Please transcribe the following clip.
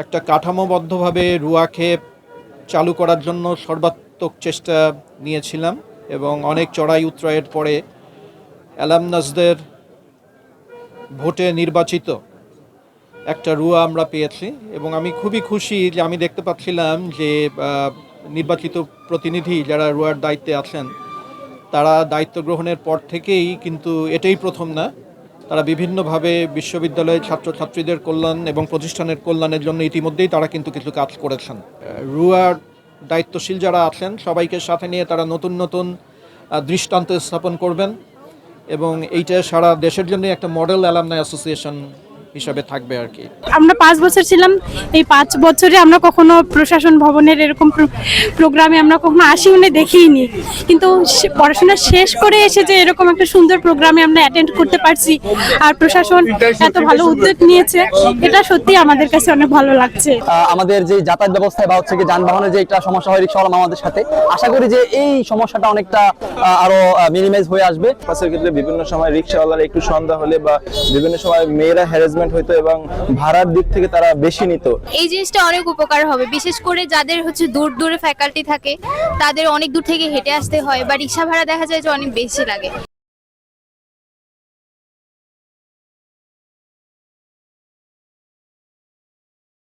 একটা কাঠামোবদ্ধভাবে রুয়াকে চালু করার জন্য সর্বাত্মক চেষ্টা নিয়েছিলাম এবং অনেক চড়াই উত্তরায়ের পরে অ্যালামনাসদের ভোটে নির্বাচিত একটা রুয়া আমরা পেয়েছি এবং আমি খুবই খুশি যে আমি দেখতে পাচ্ছিলাম যে নির্বাচিত প্রতিনিধি যারা রুয়ার দায়িত্বে আছেন, তারা দায়িত্ব গ্রহণের পর থেকেই কিন্তু এটাই প্রথম না। তারা বিভিন্নভাবে বিশ্ববিদ্যালয়ের ছাত্রছাত্রীদের কল্যাণ এবং প্রতিষ্ঠানের কল্যাণের জন্য ইতিমধ্যেই তারা কিন্তু কিছু কাজ করেছেন। রুয়ার দায়িত্বশীল যারা আছেন, সবাইকে সাথে নিয়ে তারা নতুন নতুন দৃষ্টান্ত স্থাপন করবেন এবং এইটা সারা দেশের জন্য একটা মডেল অ্যালামনাই অ্যাসোসিয়েশন হিসাবে থাকবে আর কি। আমরা পাঁচ বছর ছিলাম এই পাঁচ বছরে আমরা কখনো প্রশাসন ভবনের এরকম প্রোগ্রামে আমরা কখনো আসিও নি দেখিইনি কিন্তু পড়াশোনা শেষ করে এসে যে এরকম একটা সুন্দর প্রোগ্রামে আমরা অ্যাটেন্ড করতে পারছি আর প্রশাসন এত ভালো উদ্যোগ নিয়েছে এটা সত্যি আমাদের কাছে অনেক ভালো লাগছে। আহ, আমাদের যে যাতায়াত ব্যবস্থায় বা হচ্ছে কি যানবাহনের যে একটা সমস্যা হয় রিক্সাওয়ালা আমাদের সাথে আশা করি যে এই সমস্যাটা অনেকটা আরও মিনিমাইজ হয়ে আসবে। বাসের ক্ষেত্রে বিভিন্ন সময় রিক্সাওয়ালার একটু সন্ধ্যা হলে বা বিভিন্ন সময় মেয়েরা হ্যারাসমেন্ট হইতো এবং ভাড়ার দিক থেকে তারা বেশি নিত। এই জিনিসটা অনেক উপকার হবে, বিশেষ করে যাদের হচ্ছে দূর দূরে ফ্যাকাল্টি থাকে, তাদের অনেক দূর থেকে হেঁটে আসতে হয় বা রিক্সা ভাড়া দেখা যায় যে অনেক বেশি লাগে।